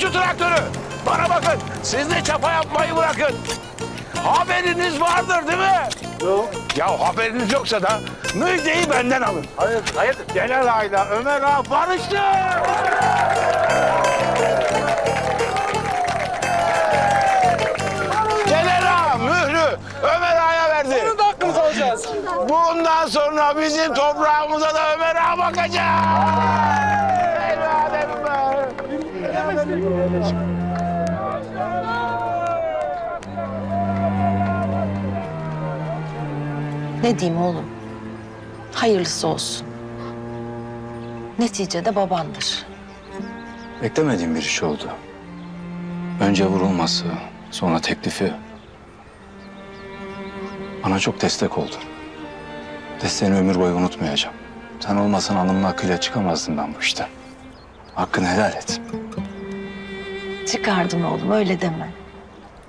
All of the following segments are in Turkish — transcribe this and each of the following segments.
şu traktörü. Bana bakın. Siz de çapa yapmayı bırakın. Haberiniz vardır değil mi? Yok. Ya haberiniz yoksa da müjdeyi benden alın. Hayır, hayır. Celal Ağa'yla Ömer Ağa barıştı. Celal Ağa mührü Ömer Ağa'ya verdi. Bunu da hakkımızı alacağız. Bundan sonra bizim toprağımıza da Ömer Ağa bakacak. Be. Ne diyeyim oğlum? Hayırlısı olsun. Neticede babandır. Beklemediğim bir iş oldu. Önce vurulması, sonra teklifi. Bana çok destek oldun. Desteğini ömür boyu unutmayacağım. Sen olmasan alnımın hakkıyla çıkamazdım ben bu işten. Hakkını helal et. Çıkardın oğlum öyle deme.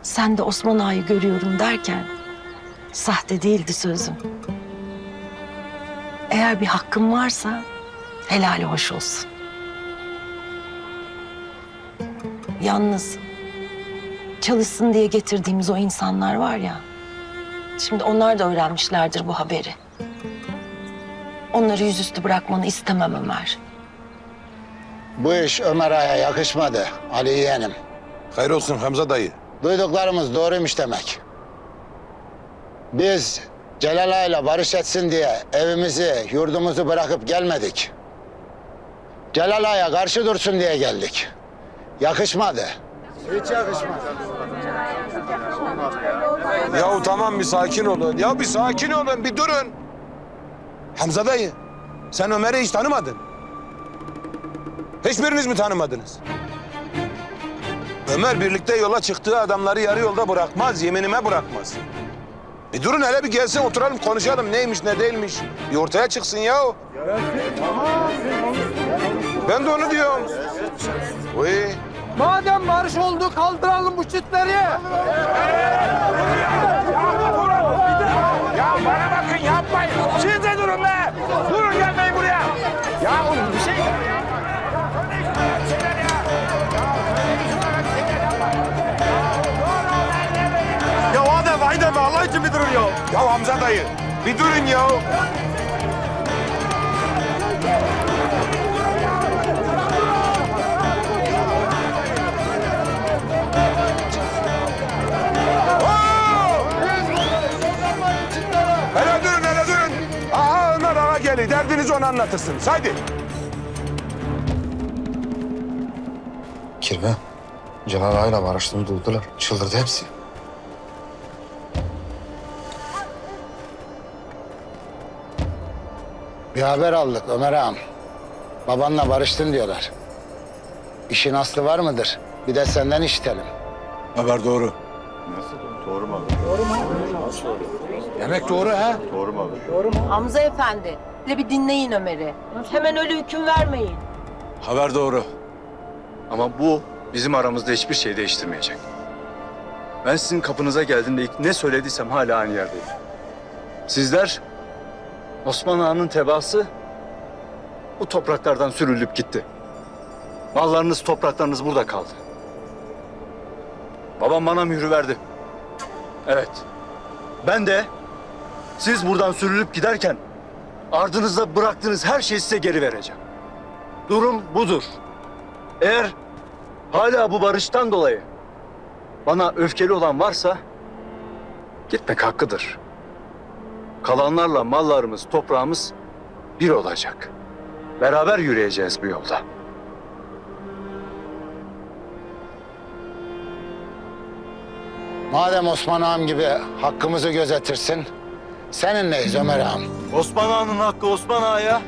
Sen de Osman Ağa'yı görüyorum derken sahte değildi sözüm. Eğer bir hakkın varsa helali hoş olsun. Yalnız çalışsın diye getirdiğimiz o insanlar var ya. Şimdi onlar da öğrenmişlerdir bu haberi. Onları yüzüstü bırakmanı istemem Ömer. Bu iş Ömer Ağa'ya yakışmadı Ali yeğenim. Hayır olsun Hamza dayı. Duyduklarımız doğruymuş demek. Biz Celal Ağa'yla barış etsin diye evimizi, yurdumuzu bırakıp gelmedik. Celal Ağa'ya karşı dursun diye geldik. Yakışmadı. Hiç yakışmadı. Yahu tamam bir sakin olun. Ya bir sakin olun, bir durun. Hamza dayı, sen Ömer'i hiç tanımadın. Hiçbiriniz mi tanımadınız? Ömer birlikte yola çıktığı adamları yarı yolda bırakmaz, yeminime bırakmaz. Bir durun hele bir gelsin oturalım konuşalım neymiş ne değilmiş. Bir ortaya çıksın ya. Ben de onu diyorum. Uy. Madem barış oldu kaldıralım bu çitleri. Ya bana bakın yapmayın. Siz de durun be. Durun ya. Hamza dayı bir durun ya. Hele durun hele durun. Aha Ömer ağa geliyor. Derdinizi ona anlatırsınız. Haydi. Kirve, Celal Ağa'yla barıştığını duydular. Çıldırdı hepsi. Bir haber aldık Ömer Ağam. Babanla barıştın diyorlar. İşin aslı var mıdır? Bir de senden işitelim. Haber doğru. Demek doğru ha? Hamza Efendi, hele bir dinleyin Ömer'i. Hemen öyle hüküm vermeyin. Haber doğru. Ama bu bizim aramızda hiçbir şey değiştirmeyecek. Ben sizin kapınıza geldiğimde ilk ne söylediysem hala aynı yerdeyim. Sizler Osman Ağa'nın tebaası bu topraklardan sürülüp gitti. Mallarınız, topraklarınız burada kaldı. Babam bana mührü verdi. Evet. Ben de siz buradan sürülüp giderken ardınızda bıraktığınız her şeyi size geri vereceğim. Durum budur. Eğer hala bu barıştan dolayı bana öfkeli olan varsa gitmek hakkıdır. Kalanlarla mallarımız, toprağımız bir olacak. Beraber yürüyeceğiz bu yolda. Madem Osman Ağam gibi hakkımızı gözetirsin, seninleyiz Ömer Ağam. Osman Ağa'nın hakkı Osman Ağa'ya,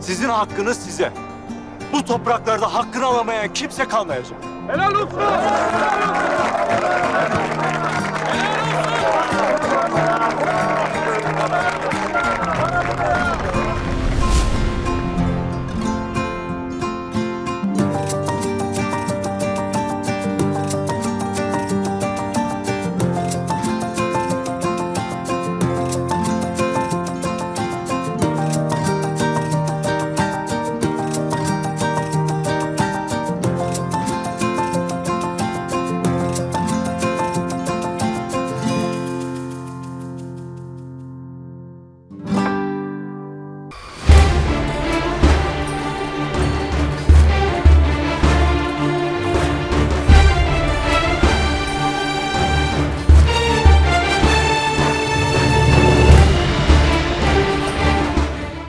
sizin hakkınız size. Bu topraklarda hakkını alamayan kimse kalmayacak. Helal olsun.